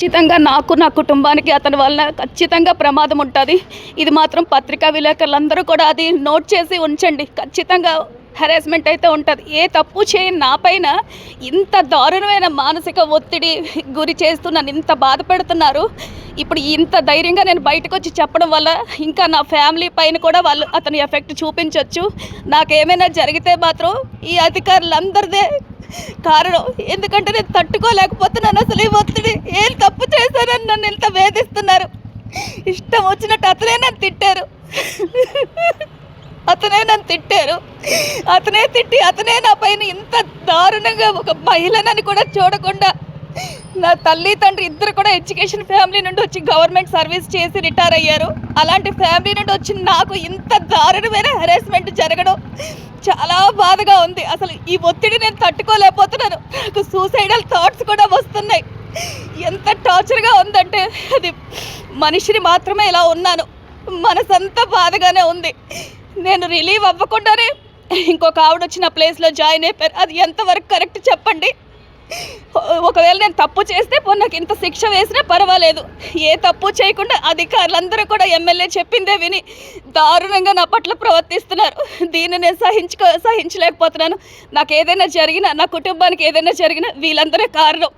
ఖచ్చితంగా నాకు నా కుటుంబానికి అతని వలన ఖచ్చితంగా ప్రమాదం ఉంటుంది. ఇది మాత్రం పత్రికా విలేకరులందరూ కూడా అది నోట్ చేసి ఉంచండి. ఖచ్చితంగా హెరాస్మెంట్ అయితే ఉంటుంది. ఏ తప్పు చేయని నా పైన ఇంత దారుణమైన మానసిక ఒత్తిడి గురి చేస్తూ నన్ను ఇంత బాధపడుతున్నారు ఇప్పుడు ఇంత ధైర్యంగా నేను బయటకు వచ్చి చెప్పడం వల్ల ఇంకా నా ఫ్యామిలీ పైన కూడా వాళ్ళు అతని ఎఫెక్ట్ చూపించవచ్చు నాకేమైనా జరిగితే మాత్రం ఈ అధికారులందరిదే కారణం. ఎందుకంటే నేను తట్టుకోలేకపోతున్నాను అసలు ఈ ఒత్తిడి. ఏం తప్పు చేశానని నన్ను ఇంత వేధిస్తున్నారు. ఇష్టం వచ్చినట్టు అతనే నన్ను తిట్టారు. అతనే నన్ను తిట్టారు. అతనే తిట్టి అతనే నా పైన ఇంత దారుణంగా ఒక మహిళనని కూడా చూడకుండా నా తల్లి తండ్రి ఇద్దరు కూడా ఎడ్యుకేషన్ ఫ్యామిలీ నుండి వచ్చి గవర్నమెంట్ సర్వీస్ చేసి రిటైర్ అయ్యారు. అలాంటి ఫ్యామిలీ నుండి వచ్చి నాకు ఇంత దారుణమైన హెరాస్మెంట్ జరగడం చాలా బాధగా ఉంది. అసలు ఈ ఒత్తిడి నేను తట్టుకోలేకపోతున్నాను. నాకు సూసైడల్ థాట్స్ కూడా వస్తున్నాయి. ఎంత టార్చర్గా ఉందంటే అది మనిషిని మాత్రమే ఇలా ఉన్నాను. మనసంతా బాధగానే ఉంది. నేను రిలీవ్ అవ్వకుండానే ఇంకొక ఆవిడ వచ్చిన ప్లేస్లో జాయిన్ అయిపోయారు. అది ఎంతవరకు కరెక్ట్ చెప్పండి? ఒకవేళ నేను తప్పు చేస్తే పో నాకు ఇంత శిక్ష వేసినా పర్వాలేదు. ఏ తప్పు చేయకుండా అధికారులందరూ కూడా ఎమ్మెల్యే చెప్పిందే విని దారుణంగా నా పట్ల ప్రవర్తిస్తున్నారు. దీన్ని నేను సహించుకో సహించలేకపోతున్నాను. నాకు ఏదైనా జరిగినా నా కుటుంబానికి ఏదైనా జరిగినా వీళ్ళందరే కారణం.